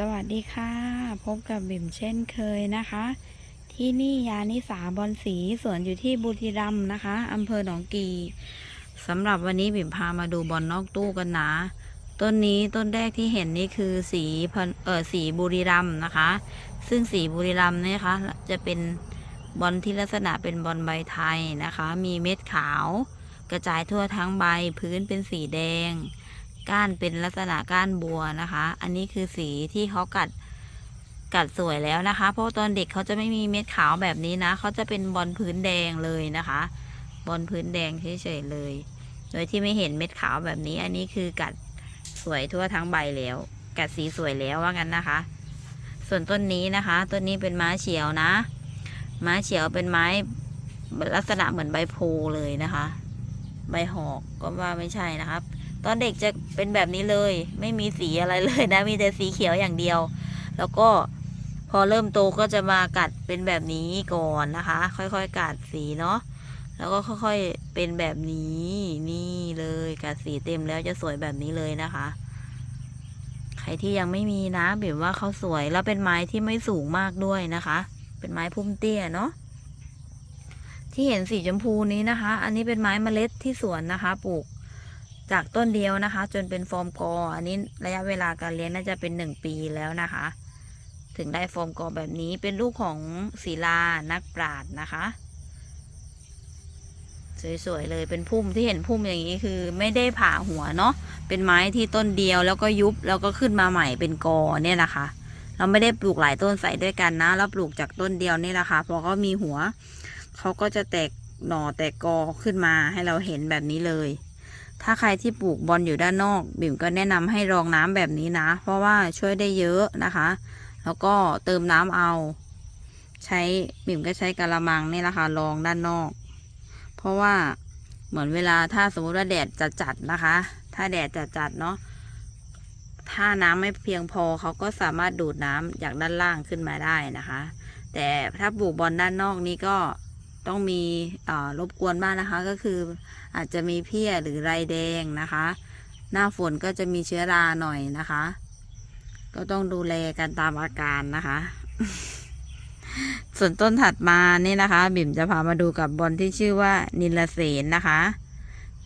สวัสดีค่ะ พบกับบิ่มเช่นเคยนะคะ ที่นี่ยานิสาบอลสีสวนอยู่ที่บุรีรัมย์นะคะอำเภอหนองกีสำหรับวันนี้บิ่มพามาดูบอลนอกตู้กันนะ ต้นนี้ต้นแรกที่เห็นนี่คือสีเออสีบุรีรัมย์นะคะ ซึ่งสีบุรีรัมย์เนี่ยนะคะจะเป็นบอลที่ลักษณะเป็นบอลใบไทยนะคะ มีเม็ดขาว กระจายทั่วทั้งใบพื้นเป็นสีแดง ก้านเป็นลักษณะก้านบัวนะคะ อันนี้คือสีที่เขากัดกัดสวยแล้วนะคะ เพราะตอนเด็กเขาจะไม่มีเม็ดขาวแบบนี้นะเขาจะเป็นบอลพื้นแดงเลยนะคะ บอลพื้นแดงเฉยๆเลย โดยที่ไม่เห็นเม็ดขาวแบบนี้ อันนี้คือกัดสวยทั่วทั้งใบแล้ว กัดสีสวยแล้วว่างั้นนะคะ ส่วนต้นนี้นะคะต้นนี้เป็นม้าเฉียวนะม้าเฉียวเป็นไม้ลักษณะเหมือนใบโพเลยนะคะ ใบหอกก็ว่าไม่ใช่นะครับ ตอนเด็กจะเป็นแบบนี้เลย ไม่มีสีอะไรเลยนะ มีแต่สีเขียวอย่างเดียว แล้วก็พอเริ่มโตก็จะมากัดเป็นแบบนี้ก่อนนะคะ ค่อยๆกัดสีเนาะแล้วก็ค่อยๆเป็นแบบนี้นี่เลยกัดสีเต็มแล้วจะสวยแบบนี้เลยนะคะ ใครที่ยังไม่มีนะเบียว่าเขาสวยแล้วเป็นไม้ที่ไม่สูงมากด้วยนะคะ เป็นไม้พุ่มเตี้ยเนาะที่เห็นสีชมพูนี้นะคะ อันนี้เป็นไม้เมล็ดที่สวนนะคะ ปลูก จากต้นเดียวนะคะ จนเป็นฟอร์มกอ อันนี้ระยะเวลาการเลี้ยงน่าจะเป็นหนึ่งปีแล้วนะคะ ถึงได้ฟอร์มกอแบบนี้เป็นลูกของศิลานักปราดนะคะ สวยๆเลยเป็นพุ่มที่เห็นพุ่มอย่างนี้คือไม่ได้ผ่าหัวเนาะเป็นไม้ที่ต้นเดียวแล้วก็ยุบแล้วก็ขึ้นมาใหม่เป็นกอเนี่ยนะคะ เราไม่ได้ปลูกหลายต้นใส่ด้วยกันนะเราปลูกจากต้นเดียวนี่แหละค่ะพอเขามีหัวเขาก็จะแตกหน่อแตกกอขึ้นมาให้เราเห็นแบบนี้เลย ถ้าใครที่ปลูกบอลอยู่ด้านนอกบิ่มก็แนะนำให้รองน้ำแบบนี้นะ เพราะว่าช่วยได้เยอะนะคะ แล้วก็เติมน้ำเอา ใช้บิ่มก็ใช้กระมังนี่แหละค่ะรองด้านนอก เพราะว่าเหมือนเวลาถ้าสมมติว่าแดดจัดจัดนะคะ ถ้าแดดจัดจัดเนาะถ้าน้ำไม่เพียงพอเขาก็สามารถดูดน้ำจากด้านล่างขึ้นมาได้นะคะ แต่ถ้าปลูกบอลด้านนอกนี้ก็ ต้องมีรบกวนบ้างนะคะ ก็คืออาจจะมีเพี้ยหรือไรแดงนะคะ หน้าฝนก็จะมีเชื้อราหน่อยนะคะ ก็ต้องดูแลกันตามอาการนะคะ ส่วนต้นถัดมานี่นะคะ บิ่มจะพามาดูกับบอลที่ชื่อว่านิลเสนนะคะ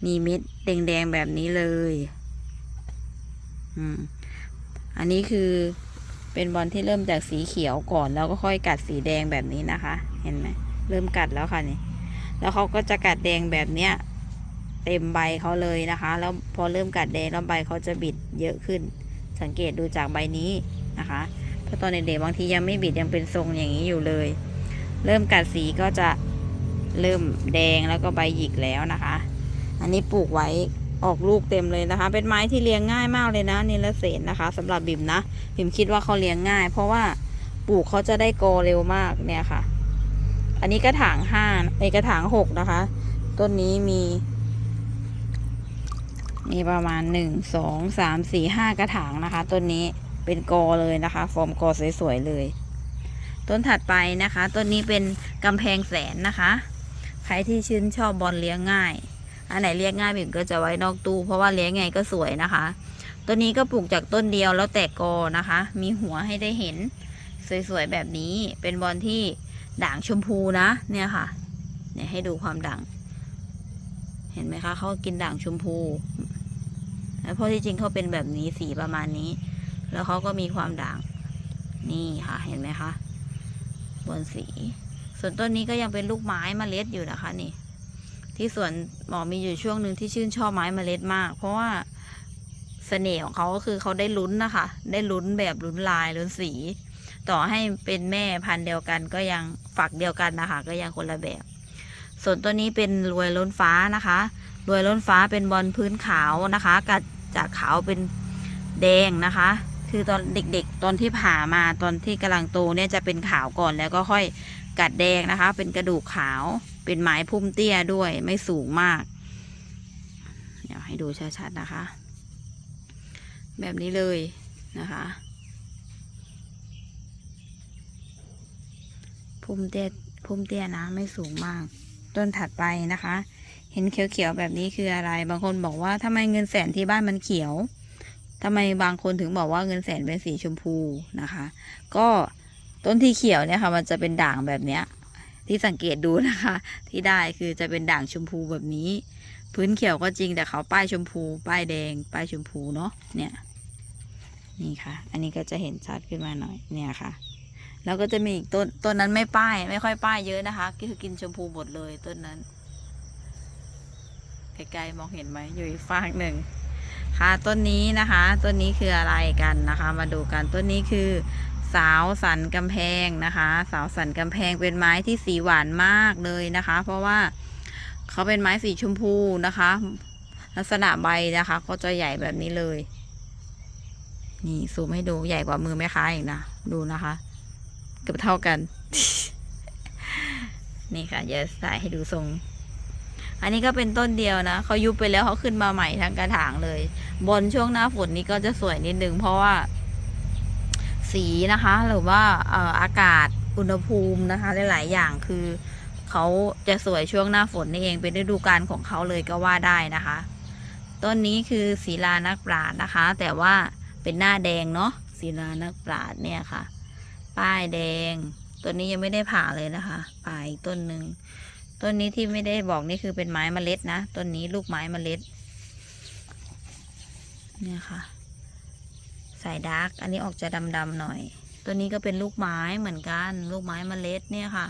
มีเม็ดแดงๆแบบนี้เลยอืมอันนี้คือเป็นบอลที่เริ่มจากสีเขียวก่อนแล้วก็ค่อยกัดสีแดงแบบนี้นะคะ เห็นไหม เริ่มกัดแล้วค่ะนี่ แล้วเขาก็จะกัดแดงแบบเนี้ยเต็มใบเขาเลยนะคะ แล้วพอเริ่มกัดแดงแล้วใบเขาจะบิดเยอะขึ้น สังเกตดูจากใบนี้นะคะเพราะตอนเด็กๆบางทียังไม่บิดยังเป็นทรงอย่างนี้อยู่เลย เริ่มกัดสีก็จะเริ่มแดงแล้วก็ใบหยิกแล้วนะคะ อันนี้ปลูกไว้ออกลูกเต็มเลยนะคะ เป็นไม้ที่เลี้ยงง่ายมากเลยนะนิลเสนนะคะสำหรับบิมนะบิมคิดว่าเขาเลี้ยงง่าย เพราะว่าปลูกเขาจะได้โกเร็วมากเนี่ยค่ะ อันนี้กระถางห้าไอกระถางหกนะคะ ต้นนี้มี มีประมาณหนึ่งสองสามสี่ห้ากระถางนะคะ ต้นนี้เป็นกอเลยนะคะ ฟอร์มกอสวยๆเลย ต้นถัดไปนะคะ ต้นนี้เป็นกำแพงแสนนะคะ ใครที่ชื่นชอบบอลเลี้ยงง่าย อันไหนเลี้ยงง่ายบิ่มก็จะไว้นอกตู้ เพราะว่าเลี้ยงไงก็สวยนะคะต้นนี้ก็ปลูกจากต้นเดียวแล้วแตกกอนะคะ มีหัวให้ได้เห็น สวยๆแบบนี้เป็นบอลที่ ด่างชมพูนะ เนี่ยค่ะ เนี่ยให้ดูความด่าง เห็นไหมคะเขากินด่างชมพู แล้วเพราะที่จริงเขาเป็นแบบนี้สีประมาณนี้ แล้วเขาก็มีความด่าง นี่ค่ะ เห็นไหมคะ บนสี ส่วนต้นนี้ก็ยังเป็นลูกไม้มเมล็ดอยู่นะคะ นี่ ที่สวนหมอมีอยู่ช่วงหนึ่งที่ชื่นชอบไม้มเมล็ดมาก เพราะว่าเสน่ห์ของเขาก็คือเขาได้ลุ้นนะคะ ได้ลุ้นแบบลุ้นลายลุ้นสี ต่อให้เป็นแม่พันธุ์เดียวกันก็ยังฝักเดียวกันนะคะ ก็ยังคนละแบบ ส่วนตัวนี้เป็นรวยล้นฟ้านะคะ รวยล้นฟ้าเป็นบอลพื้นขาวนะคะกัดจากขาวเป็นแดงนะคะ คือตอนเด็กๆ ตอนที่ผ่ามาตอนที่กำลังโตเนี่ยจะเป็นขาวก่อนแล้วก็ค่อยกัดแดงนะคะ เป็นกระดูกขาว เป็นไม้พุ่มเตี้ยด้วยไม่สูงมาก เดี๋ยวให้ดูชัดๆนะคะ แบบนี้เลยนะคะ พุ่มเตี้ยพุ่มเตี้ยนะไม่สูงมาก ต้นถัดไปนะคะ เห็นเขียวๆแบบนี้คืออะไร บางคนบอกว่าทำไมเงินแสนที่บ้านมันเขียวทำไมบางคนถึงบอกว่าเงินแสนเป็นสีชมพูนะคะ ก็ต้นที่เขียวเนี่ยค่ะ มันจะเป็นด่างแบบเนี้ย ที่สังเกตดูนะคะ ที่ได้คือจะเป็นด่างชมพูแบบนี้ พื้นเขียวก็จริงแต่เขาป้ายชมพู ป้ายแดง ป้ายชมพูเนาะเนี่ยนี่ค่ะ อันนี้ก็จะเห็นชัดขึ้นมาหน่อยเนี่ยค่ะ แล้วก็จะมีอีกต้นต้นนั้นไม่ป้าย ไม่ค่อยป้ายเยอะนะคะก็คือกินชมพูหมดเลยต้นนั้นไกลๆมองเห็นไหมอยู่อีกฝากหนึ่งค่ะต้นนี้นะคะต้นนี้คืออะไรกันนะคะ มาดูกันต้นนี้คือสาวสันกำแพงนะคะ สาวสันกำแพงเป็นไม้ที่สีหวานมากเลยนะคะ เพราะว่าเขาเป็นไม้สีชมพูนะคะ ลักษณะใบนะคะ ก็จะใหญ่แบบนี้เลย นี่ซูมให้ดูใหญ่กว่ามือแม่ค้าอีกนะดูนะคะ กือบเท่ากัน นี่ค่ะเดี๋ยวใส่ให้ดูทรง อันนี้ก็เป็นต้นเดียวนะเขายุบไปแล้วเขาขึ้นมาใหม่ทั้งกระถางเลย บนช่วงหน้าฝนนี้ก็จะสวยนิดนึงเพราะว่า สีนะคะ หรือว่าอออากาศอุณหภูมินะคะ หลาย ๆ อย่างคือเขาจะสวยช่วงหน้าฝนนี่เองเป็นฤดูกาลของเขาเลยก็ว่าได้นะคะ ต้นนี้คือศิลานักปราชญ์นะคะ แต่ว่าเป็นหน้าแดงเนาะศิลานักปราชญ์เนี่ยค่ะ ป้ายแดงต้นนี้ยังไม่ได้ผ่าเลยนะคะป่าอีกต้นหนึ่งต้นนี้ที่ไม่ได้บอกนี่คือเป็นไม้เมล็ดนะต้นนี้ลูกไม้เมล็ด เนี่ยค่ะ สายดาร์กอันนี้ออกจะดำๆหน่อย ตัวนี้ก็เป็นลูกไม้เหมือนกัน ลูกไม้เมล็ดเนี่ยค่ะ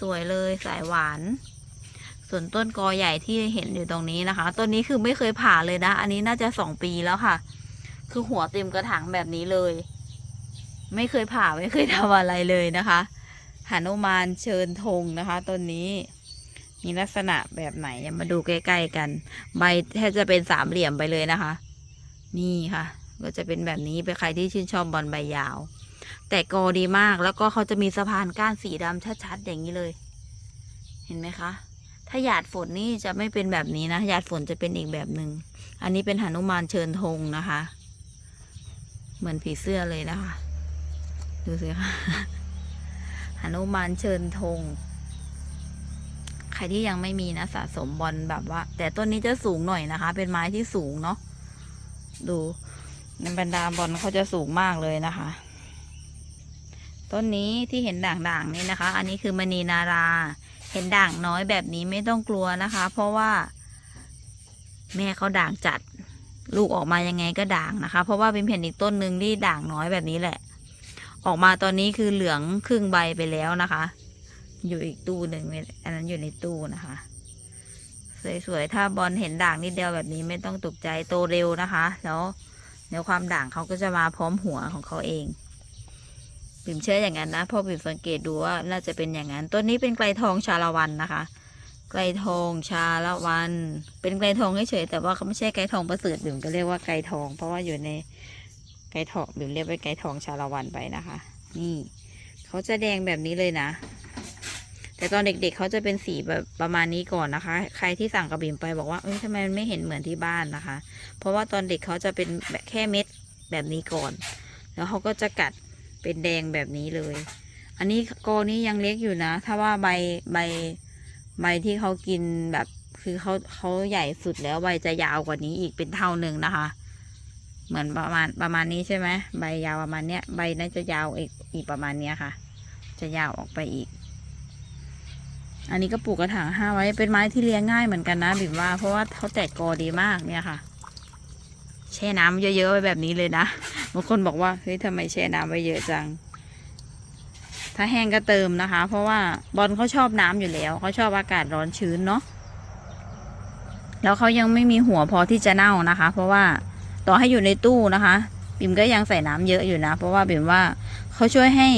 สวยๆเลยสายหวานส่วนต้นกอใหญ่ที่เห็นอยู่ตรงนี้นะคะ ต้นนี้คือไม่เคยผ่าเลยนะ อันนี้น่าจะสองปีแล้วค่ะ คือหัวเต็มกระถางแบบนี้เลย ไม่เคยผ่าไม่เคยทำอะไรเลยนะคะหานุมานเชิญธงนะคะต้นนี้ มีลักษณะแบบไหนย่ามาดูใกล้ๆกัน ใบแทบจะเป็นสามเหลี่ยมไปเลยนะคะ นี่ค่ะ ก็จะเป็นแบบนี้เป็นใครที่ชื่นชอบบอลใบยาว แต่กอดีมากแล้วก็เขาจะมีสะพานก้านสีดำชัดๆอย่างนี้เลย เห็นไหมคะถ้าหยาดฝนนี่จะไม่เป็นแบบนี้นะหยาดฝนจะเป็นอีกแบบหนึ่งอันนี้เป็นหนุมานเชิญธงนะคะ เหมือนผีเสื้อเลยนะคะ ดูสิค่ะหนุมานเชิญธง ใครที่ยังไม่มีนะสะสมบอลแบบว่า แต่ต้นนี้จะสูงหน่อยนะคะ เป็นไม้ที่สูงเนาะ ดูในบรรดาบอลเขาจะสูงมากเลยนะคะ ต้นนี้ที่เห็นด่างๆนี่นะคะ อันนี้คือมณีนารา เห็นด่างน้อยแบบนี้ไม่ต้องกลัวนะคะ เพราะว่า แม่เขาด่างจัด ลูกออกมายังไงก็ด่างนะคะ เพราะว่าเป็นเห็นอีกต้นหนึ่งที่ด่างน้อยแบบนี้แหละ ออกมาตอนนี้คือเหลืองครึ่งใบไปแล้วนะคะ อยู่อีกตู้หนึ่งอันนั้นอยู่ในตู้นะคะ สวยๆถ้าบอลเห็นด่างนิดเดียวแบบนี้ไม่ต้องตกใจโตเร็วนะคะ แล้วเดี๋ยวความด่างเขาก็จะมาพร้อมหัวของเขาเองปิ่มเชื่ออย่างนั้นนะพราะปิ่มสังเกตดูว่าน่าจะเป็นอย่างนั้นต้นนี้เป็นไกลทองชาละวันนะคะ ไกลทองชาละวัน เป็นไกลทองเฉยๆแต่ว่าเขาไม่ใช่ไกลทองประเสริฐบิ่มก็เรียกว่าไกลทอง เพราะว่าอยู่ใน ไกลทองบิ่มเรียกว่าไกลทองชาละวันไปนะคะ นี่เขาจะแดงแบบนี้เลยนะ แต่ตอนเด็กๆเเขาจะเป็นสีแบบประมาณนี้ก่อนนะคะ ใครที่สั่งกระบิ่มไปบอกว่าเอ้ยทำไมมันไม่เห็นเหมือนที่บ้านนะคะ เพราะว่าตอนเด็กเขาจะเป็นแบบแค่เม็ดแบบนี้ก่อน แล้วเขาก็จะกัดเป็นแดงแบบนี้เลย อันนี้กอนี้ยังเล็กอยู่นะ ถ้าว่าใบใบใบที่เขากินแบบคือเขาเขาใหญ่สุดแล้วใบจะยาวกว่านี้อีกเป็นเท่าหนึ่งนะคะ เหมือนประมาณประมาณนี้ใช่ไหมใบยาวประมาณเนี้ยใบน่าจะยาวอีกอีกประมาณเนี้ยค่ะ จะยาวออกไปอีก อันนี้ก็ปลูกกระถางห้าไว้เป็นไม้ที่เลี้ยงง่ายเหมือนกันนะบิ่มว่า เพราะว่าเขาแตกกอดีมากเนี่ยค่ะ แช่น้ำเยอะๆไว้แบบนี้เลยนะบางคนบอกว่าเฮ้ยทำไมแช่น้ำไว้เยอะจัง ถ้าแห้งก็เติมนะคะ เพราะว่าบอลเขาชอบน้ำอยู่แล้วเขาชอบอากาศร้อนชื้นเนาะแล้วเขายังไม่มีหัวพอที่จะเน่านะคะ เพราะว่า ต่อให้อยู่ในตู้นะคะ บิ่มก็ยังใส่น้ำเยอะอยู่นะ เพราะว่าบิ่มว่าเขาช่วยให้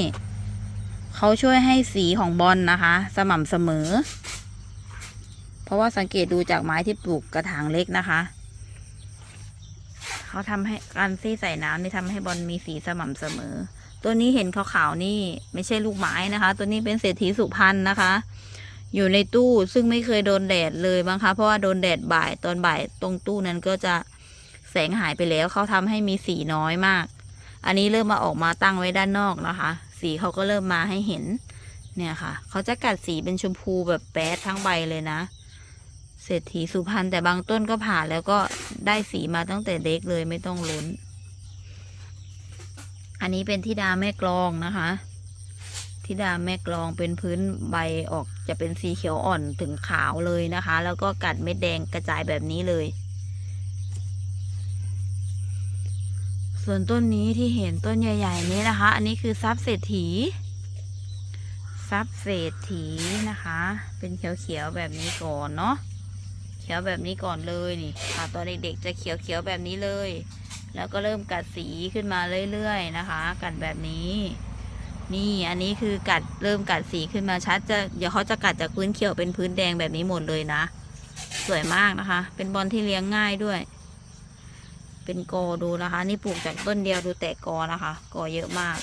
เขาช่วยให้สีของบอลนะคะ สม่ำเสมอ เพราะว่าสังเกตดูจากไม้ที่ปลูกกระถางเล็กนะคะเขาทำให้การที่ใส่น้ำนี่ทำให้บอลมีสีสม่ำเสมอ ตัวนี้เห็นขาวๆนี่ไม่ใช่ลูกไม้นะคะ ตัวนี้เป็นเศรษฐีสุพรรณนะคะ อยู่ในตู้ซึ่งไม่เคยโดนแดดเลยบ้างคะเพราะว่าโดนแดดบ่ายตอนบ่ายตรงตู้นั้นก็จะ แสงหายไปแล้วเขาทำให้มีสีน้อยมาก อันนี้เริ่มมาออกมาตั้งไว้ด้านนอกนะคะ สีเขาก็เริ่มมาให้เห็น เนี่ยค่ะ เขาจะกัดสีเป็นชมพูแบบแป๊ดทั้งใบเลยนะ เศรษฐีสุพรรณแต่บางต้นก็ผ่าแล้วก็ได้สีมาตั้งแต่เด็กเลยไม่ต้องลุ้น อันนี้เป็นทิดาแม่กลองนะคะทิดาแม่กลองเป็นพื้นใบออกจะเป็นสีเขียวอ่อนถึงขาวเลยนะคะ แล้วก็กัดเม็ดแดงกระจายแบบนี้เลย ส่วนต้นนี้ที่เห็นต้นใหญ่ ๆ นี้นะคะ อันนี้คือทรัพย์เศรษฐีทรัพย์เศรษฐีนะคะ เป็นเขียวๆแบบนี้ก่อนเนาะเขียวแบบนี้ก่อนเลยนี่ค่ะตอนเด็กๆจะเขียวๆแบบนี้เลย แล้วก็เริ่มกัดสีขึ้นมาเรื่อยๆนะคะ กัดแบบนี้ นี่อันนี้คือกัดเริ่มกัดสีขึ้นมาชัดจะเดี๋ยวเขาจะกัดจากพื้นเขียวเป็นพื้นแดงแบบนี้หมดเลยนะ สวยมากนะคะ เป็นบอลที่เลี้ยงง่ายด้วย เป็นกอดูนะคะ นี่ปลูกจากต้นเดียวดูแตกกอนะคะ กอเยอะมาก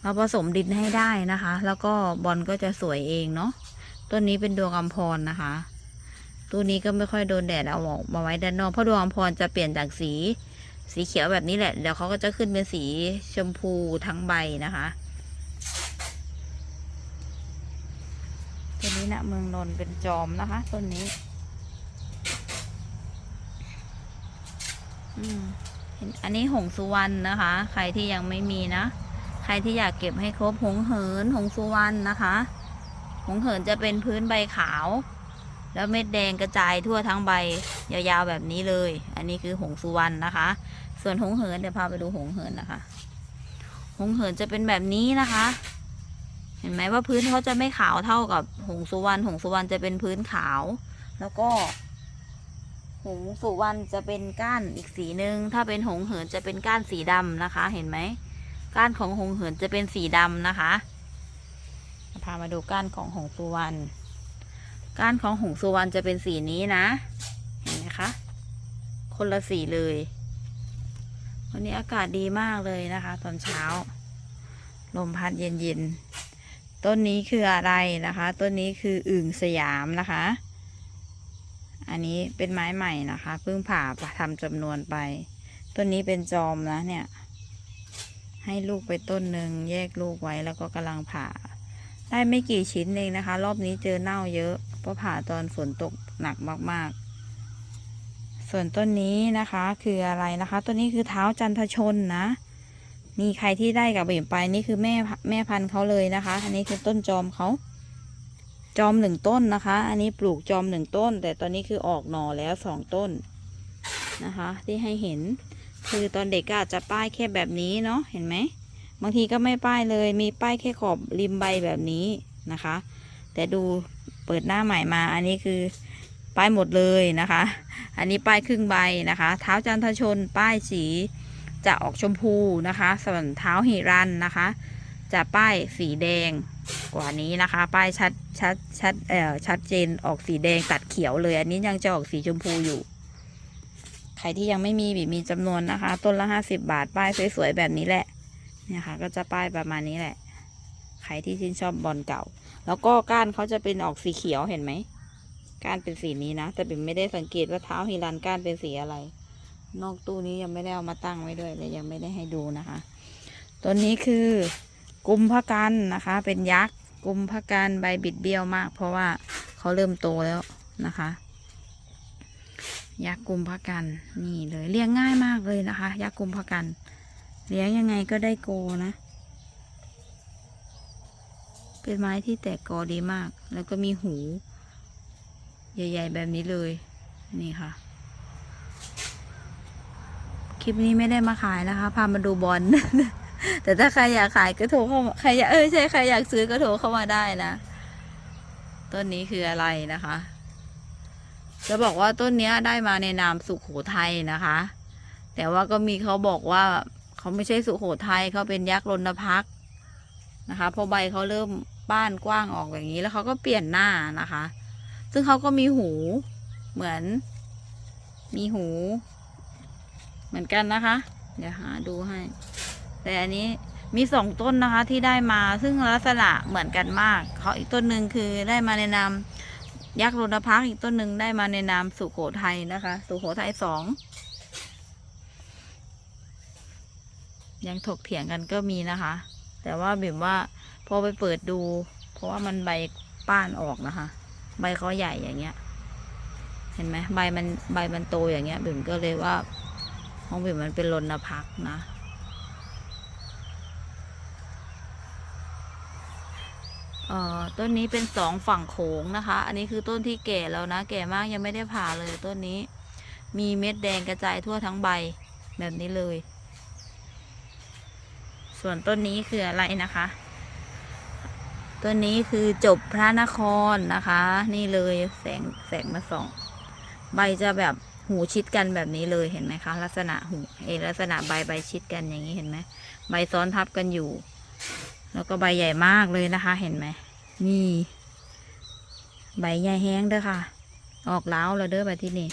เราผสมดินให้ได้นะคะ แล้วก็บอลก็จะสวยเองเนาะต้นนี้เป็นดวงอัมพรนะคะตัวนี้ก็ไม่ค่อยโดนแดดเอาออกมาไว้ด้านนอกเพราะดวงอัมพรจะเปลี่ยนจากสี สีเขียวแบบนี้แหละเดี๋ยวเขาก็จะขึ้นเป็นสีชมพูทั้งใบนะคะตัวนี้นะเมืองนนท์เป็นจอมนะคะต้นนี้ อืมอันนี้หงสุวรรณนะคะ ใครที่ยังไม่มีนะ ใครที่อยากเก็บให้ครบหงเหินหงสุวรรณนะคะ หงเหินจะเป็นพื้นใบขาว แล้วเม็ดแดงกระจายทั่วทั้งใบยาวๆแบบนี้เลย อันนี้คือหงสุวรรณนะคะ ส่วนหงเหินเดี๋ยวพาไปดูหงเหินนะคะ หงเหินจะเป็นแบบนี้นะคะ เห็นไหมว่าพื้นเขาจะไม่ขาวเท่ากับหงสุวรรณหงสุวรรณจะเป็นพื้นขาว แล้วก็ หงสุวรรณจะเป็นก้านอีกสีหนึ่งถ้าเป็นหงเหินจะเป็นก้านสีดำนะคะ เห็นไหมก้านของหงเหินจะเป็นสีดำนะคะพามาดูก้านของหงสุวรรณก้านของหงสุวรรณจะเป็นสีนี้นะ เห็นไหมคะ คนละสีเลย วันนี้อากาศดีมากเลยนะคะ ตอนเช้า ลมพัดเย็นๆ ต้นนี้คืออะไรนะคะ ต้นนี้คืออึ่งสยามนะคะ อันนี้เป็นไม้ใหม่นะคะเพิ่งผ่าทำจำนวนไป ต้นนี้เป็นจอมนะเนี่ย ให้ลูกไปต้นหนึ่งแยกลูกไว้แล้วก็กำลังผ่า ได้ไม่กี่ชิ้นเองนะคะ รอบนี้เจอเน่าเยอะ เพราะผ่าตอนฝนตกหนักมากๆ ส่วนต้นนี้นะคะคืออะไรนะคะ ต้นนี้คือเท้าจันทชนนะนี่ใครที่ได้กับบิ่มไปนี่คือแม่แม่พันธุ์เขาเลยนะคะอันนี้คือต้นจอมเขา จอมหนึ่งต้นนะคะ อันนี้ปลูกจอมหนึ่งต้น แต่ตอนนี้คือออกหน่อแล้วสองต้นนะคะ ที่ให้เห็นคือตอนเด็กก็อาจจะป้ายแค่แบบนี้เนาะเห็นไหมบางทีก็ไม่ป้ายเลยมีป้ายแค่ขอบริมใบแบบนี้นะคะ แต่ดูเปิดหน้าใหม่มา อันนี้คือป้ายหมดเลยนะคะ อันนี้ป้ายครึ่งใบนะคะ เท้าจันทชนป้ายสีจะออกชมพูนะคะ ส่วนเท้าหิรันนะคะ จะป้ายสีแดง กว่านี้นะคะ ป้ายชัดชัดชัดเอ่อชัดเจนออกสีแดงตัดเขียวเลย อันนี้ยังจะออกสีชมพูอยู่ ใครที่ยังไม่มีบีมีจำนวนนะคะ ต้นละห้าสิบบาท ป้ายสวยๆแบบนี้แหละเนี่ยค่ะ ก็จะป้ายประมาณนี้แหละ ใครที่ชื่นชอบบอลเก่า แล้วก็ก้านเขาจะเป็นออกสีเขียวเห็นไหมก้านเป็นสีนี้นะ แต่บิ่มไม่ได้สังเกตว่าเท้าฮิรันก้านเป็นสีอะไร นอกตู้นี้ยังไม่ได้เอามาตั้งไว้ด้วยเลยยังไม่ได้ให้ดูนะคะ ตัวนี้คือ กุมภกันนะคะ เป็นยักษ์กุมภกันใบบิดเบี้ยวมาก เพราะว่าเขาเริ่มโตแล้วนะคะ ยักษ์กุมภกันนี่เลยเลี้ยงง่ายมากเลยนะคะ ยักษ์กุมภกันเลี้ยงยังไงก็ได้โกนะ เป็นไม้ที่แตกกอดีมาก แล้วก็มีหู ใหญ่ ๆ แบบนี้เลย นี่ค่ะ คลิปนี้ไม่ได้มาขายนะคะ พามาดูบอล แต่ถ้าใครอยากขายก็โทรเข้ามาใครอยากเออใช่ใครอยากซื้อก็โทรเข้ามาได้นะ ต้นนี้คืออะไรนะคะ จะบอกว่าต้นนี้ได้มาในนามสุขโขทัยนะคะ แต่ว่าก็มีเขาบอกว่าเขาไม่ใช่สุโขทัยเขาเป็นยักษ์รณพักนะคะพอใบเขาเริ่มป้านกว้างออกอย่างนี้แล้วเขาก็เปลี่ยนหน้านะคะ ซึ่งเขาก็มีหูเหมือน มีหู เหมือนกันนะคะ เดี๋ยวหาดูให้ แต่อันนี้มีสองต้นนะคะที่ได้มาซึ่งลักษณะเหมือนกันมากเขาอีกต้นหนึ่งคือได้มาในนามยักษ์รณพักอีกต้นหนึ่งได้มาในนามสุโขทัยนะคะ สุโขทัยสองยังถกเถียงกันก็มีนะคะ แต่ว่าบิ่มว่าพอไปเปิดดู เพราะว่ามันใบป้านออกนะคะ ใบเขาใหญ่อย่างเงี้ย เห็นไหมใบมันใบมันโตอย่างเงี้ยบิ่มก็เลยว่า ของบิ่มมันเป็นรณพักนะ เอ่อ ต้นนี้เป็นสองฝั่งโขงนะคะ อันนี้คือต้นที่แก่แล้วนะ แก่มากยังไม่ได้ผ่าเลยต้นนี้ มีเม็ดแดงกระจายทั่วทั้งใบแบบนี้เลย ส่วนต้นนี้คืออะไรนะคะ ต้นนี้คือจบพระนครนะคะ นี่เลยแสงแสงมาส่อง ใบจะแบบหูชิดกันแบบนี้เลยเห็นไหมคะ ลักษณะหูเอลักษณะใบใบชิดกันอย่างนี้เห็นไหมใบซ้อนทับกันอยู่ แล้วก็ใบใหญ่มากเลยนะคะ เห็นไหม นี่ ใบใหญ่แห้งเด้อค่ะ ออกแล้วแล้วเด้อแบบที่นี่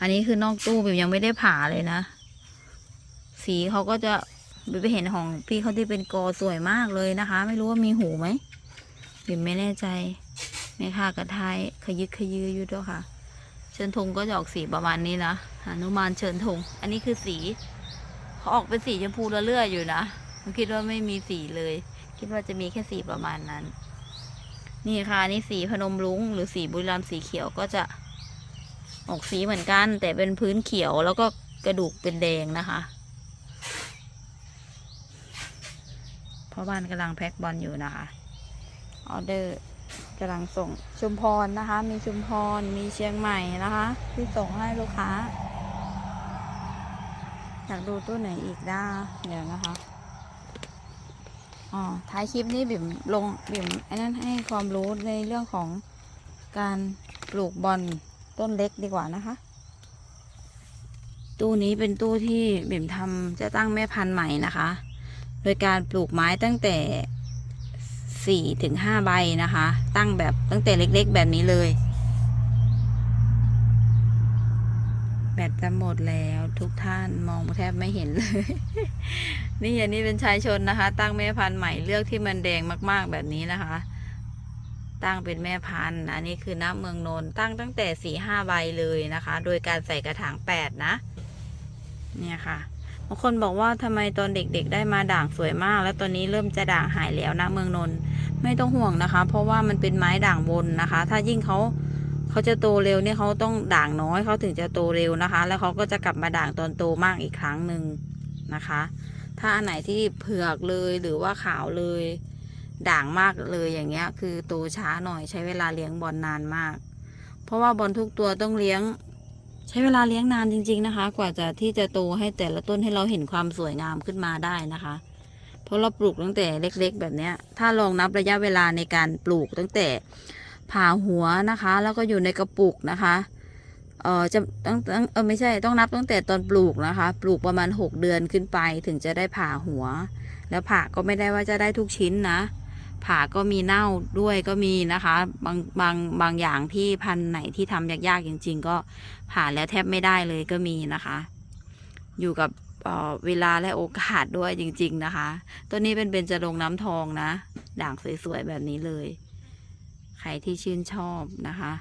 อันนี้คือนอกตู้บิมยังไม่ได้ผ่าเลยนะ สีเขาก็จะบิมไปเห็นของพี่เขาที่เป็นกอสวยมากเลยนะคะ ไม่รู้ว่ามีหูไหมบิมไม่แน่ใจแม่ค่ะกระทายขยึกขยืออยู่ด้วยค่ะ เชิญธงก็จะออกสีประมาณนี้นะหนุมานเชิญธงอันนี้คือสีเขาออกเป็นสีชมพูระเลื่อยอยู่นะ ผมคิดว่าไม่มีสีเลย คิดว่าจะมีแค่สีประมาณนั้น นี่ค่ะนี่สีพนมรุ้งหรือสีบุรีรัมสีเขียวก็จะออกสีเหมือนกัน แต่เป็นพื้นเขียวแล้วก็กระดูกเป็นแดงนะคะพราะบ้านกำลังแพ็คบอลอยู่นะคะออเดอร์กำลังส่งชุมพรนะคะ มีชุมพรมีเชียงใหม่นะคะ ที่ส่งให้ลูกค้าอยากดูตัวไหนอีกได้เดี๋ยวนะคะ อ๋อท้ายคลิปนี้บิ่มลงบิ่มไอ้นั่นให้ความรู้ในเรื่องของการปลูกบอลต้นเล็กดีกว่านะคะ ตู้นี้เป็นตู้ที่บิ่มทำจะตั้งแม่พันธุ์ใหม่นะคะ โดยการปลูกไม้ตั้งแต่สี่ถึงห้าใบนะคะ ตั้งแบบตั้งแต่เล็ก ๆ แบบนี้เลย แบตจะหมดแล้วทุกท่านมองแทบไม่เห็นเลย นี่อันนี้เป็นชายชนนะคะ ตั้งแม่พันธุ์ใหม่เลือกที่มันแดงมาก ๆแบบนี้นะคะ ตั้งเป็นแม่พันธุ์อันนี้คือน้ำเมืองนนท์ตั้งตั้งแต่สี่ห้าใบเลยนะคะ โดยการใส่กระถางแปดนะ เนี่ยค่ะบางคนบอกว่าทำไมตอนเด็กๆ ได้มาด่างสวยมาก แล้วตอนนี้เริ่มจะด่างหายแล้วนะเมืองนนท์ไม่ต้องห่วงนะคะ เพราะว่ามันเป็นไม้ด่างวนนะคะ ถ้ายิ่งเขาเขาจะโตเร็วเนี่ยเขาต้องด่างน้อยเขาถึงจะโตเร็วนะคะ แล้วเขาก็จะกลับมาด่างตอนโตมากอีกครั้งหนึ่งนะคะ ถ้าอันไหนที่เผือกเลยหรือว่าขาวเลย ด่างมากเลยอย่างเงี้ย คือโตช้าหน่อยใช้เวลาเลี้ยงบอลนานมาก เพราะว่าบอลทุกตัวต้องเลี้ยง ใช้เวลาเลี้ยงนานจริง ๆนะคะ กว่าจะที่จะโตให้แต่ละต้นให้เราเห็นความสวยงามขึ้นมาได้นะคะ เพราะเราปลูกตั้งแต่เล็ก ๆ แบบเนี้ย ถ้าลองนับระยะเวลาในการปลูกตั้งแต่ผ่าหัวนะคะ แล้วก็อยู่ในกระปุกนะคะ เออจะต้องต้องเออไม่ใช่ต้องนับตั้งแต่ตอนปลูกนะคะ ปลูกประมาณ 6 เดือนขึ้นไปถึงจะได้ผ่าหัว แล้วผ่าก็ไม่ได้ว่าจะได้ทุกชิ้นนะ ผ่าก็มีเน่าด้วยก็มีนะคะ บางบางบางอย่างที่พันธุ์ไหนที่ทำยากๆจริง ๆ ก็ผ่าแล้วแทบไม่ได้เลยก็มีนะคะ อยู่กับเออเวลาและโอกาสด้วยจริง ๆนะคะ ตัวนี้เป็นเบญจรงน้ำทองนะ ด่างสวยๆแบบนี้เลย ใครที่ชื่นชอบนะคะ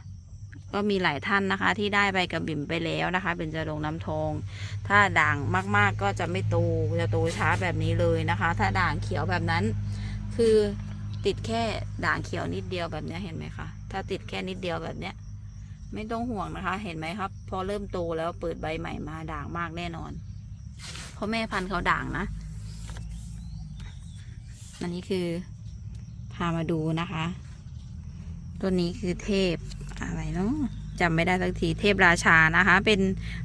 ก็มีหลายท่านนะคะ ที่ได้ไปกับบิ่มไปแล้วนะคะ เป็นจรงน้ำทอง ถ้าด่างมากๆก็จะไม่โตจะโตช้าแบบนี้เลยนะคะ ถ้าด่างเขียวแบบนั้น คือติดแค่ด่างเขียวนิดเดียวแบบนี้เห็นไหมคะถ้าติดแค่นิดเดียวแบบเนี้ยไม่ต้องห่วงนะคะ เห็นไหมครับ พอเริ่มโตแล้วเปิดใบใหม่มาด่างมากแน่นอน เพราะแม่พันธุ์เขาด่างนะอันนี้คือพามาดูนะคะ ตัวนี้คือเทพอะไรเนาะจำไม่ได้สักทีเทพราชานะคะ เป็น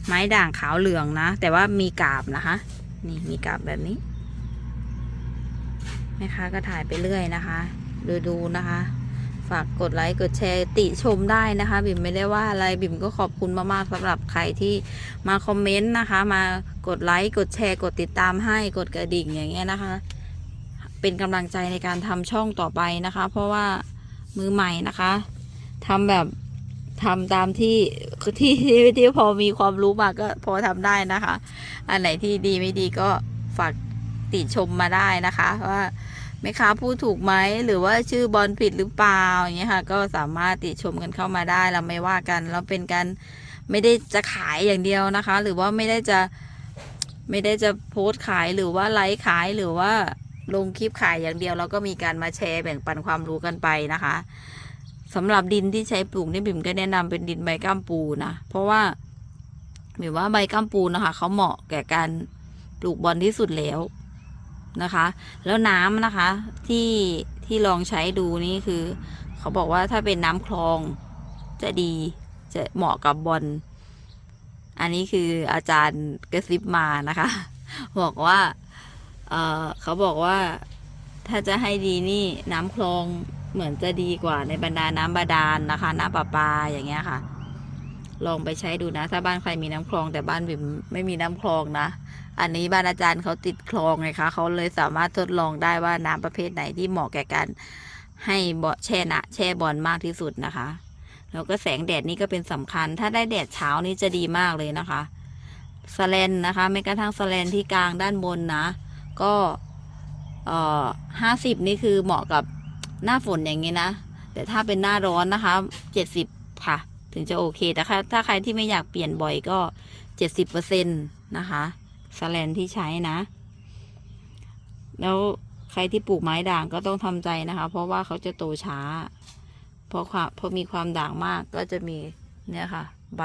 ไม้ด่างขาวเหลืองนะ แต่ว่ามีกาบนะคะ นี่มีกาบแบบนี้แม่ค้าก็ถ่ายไปเรื่อยนะคะ ดูดูนะคะ ฝากกดไลค์กดแชร์ติชมได้นะคะ บิ่มไม่ได้ว่าอะไรบิ่มก็ขอบคุณมากๆสำหรับใครที่มาคอมเมนต์นะคะ มากดไลค์กดแชร์กดติดตามให้กดกระดิ่งอย่างเงี้ยนะคะ เป็นกำลังใจในการทำช่องต่อไปนะคะ เพราะว่า มือใหม่นะคะทำแบบทำตามที่ที่ที่ที่พอมีความรู้มาก็พอทำได้นะคะ อันไหนที่ดีไม่ดีก็ฝากติชมมาได้นะคะว่าแม่ค้าพูดถูกไหมหรือว่าชื่อบอลผิดหรือเปล่าอย่างเงี้ยค่ะ ก็สามารถติชมกันเข้ามาได้เราไม่ว่ากันเราเป็นการไม่ได้จะขายอย่างเดียวนะคะ หรือว่าไม่ได้จะไม่ได้จะโพสต์ขายหรือว่าไลฟ์ขายหรือว่า ลงคลิปขายอย่างเดียวเราก็มีการมาแชร์แบ่งปันความรู้กันไปนะคะสำหรับดินที่ใช้ปลูกนี่บิ่มก็แนะนำเป็นดินใบก้ามปูนะ เพราะว่าบิ่มว่าใบก้ามปูนะคะเขาเหมาะแก่การปลูกบอลที่สุดแล้วนะคะ แล้วน้ำนะคะที่ที่ลองใช้ดูนี่คือ เขาบอกว่าถ้าเป็นน้ำคลองจะดีจะเหมาะกับบอลอันนี้คืออาจารย์กระซิบมานะคะ บอกว่า เเขาบอกว่าถ้าจะให้ดีนี่น้ำคลองเหมือนจะดีกว่าในบรรดาน้ำบาดาลนะคะ น้ำประปาอย่างเงี้ยค่ะ ลองไปใช้ดูนะ ถ้าบ้านใครมีน้ำคลอง แต่บ้านบิมไม่มีน้ำคลองนะ อันนี้บ้านอาจารย์เขาติดคลองไงคะเขาเลยสามารถทดลองได้ว่าน้ำประเภทไหนที่เหมาะแก่การให้บอแช่นะแช่บอลมากที่สุดนะคะ แล้วก็แสงแดดนี่ก็เป็นสำคัญ ถ้าได้แดดเช้านี่จะดีมากเลยนะคะสแลนนะคะแม้กระทั่งสแลนที่กลางด้านบนนะ ก็ห้าสิบนี่คือเหมาะกับหน้าฝนอย่างนี้นะ แต่ถ้าเป็นหน้าร้อนนะคะเจ็ดสิบค่ะ ถึงจะโอเค แต่ถ้าถ้าใครที่ไม่อยากเปลี่ยนบ่อยก็เจ็ดสิบเปอร์เซ็นต์นะคะสแลนที่ใช้นะ แล้วใครที่ปลูกไม้ด่างก็ต้องทำใจนะคะ เพราะว่าเขาจะโตช้า เพราะความพอมีความด่างมากก็จะมีเนี่ยค่ะ ใบ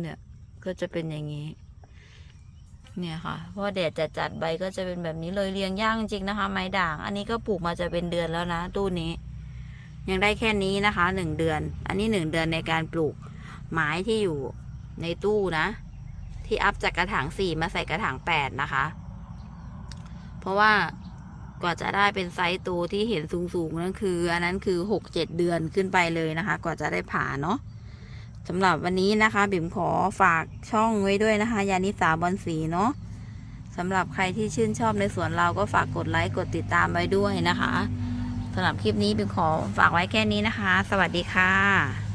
เนี่ยก็จะเป็นอย่างนี้ เนี่ยค่ะเพราะแดดจัดจัดใบก็จะเป็นแบบนี้เลยเรียงย่ากจริงนะคะ ไม้ด่าง อันนี้ก็ปลูกมาจะเป็นเดือนแล้วนะตู้นี้ ยังได้แค่นี้นะคะหนึ่งเดือน อันนี้หนึ่งเดือนในการปลูกไม้ที่อยู่ในตู้นะ ที่อัพจากกระถางสี่มาใส่กระถางแปดนะคะ เพราะว่ากว่าจะได้เป็นไซส์ตัวที่เห็นสูงๆนั่นคือ อันนั้นคือหกเจ็ดเดือนขึ้นไปเลยนะคะ กว่าจะได้ผ่าเนาะ สำหรับวันนี้นะคะ บิ่มขอฝากช่องไว้ด้วยนะคะ ยานิสาบอลสีเนาะสำหรับใครที่ชื่นชอบในสวนเราก็ฝากกดไลค์กดติดตามไว้ด้วยนะคะสำหรับคลิปนี้บิ่มขอฝากไว้แค่นี้นะคะ สวัสดีค่ะ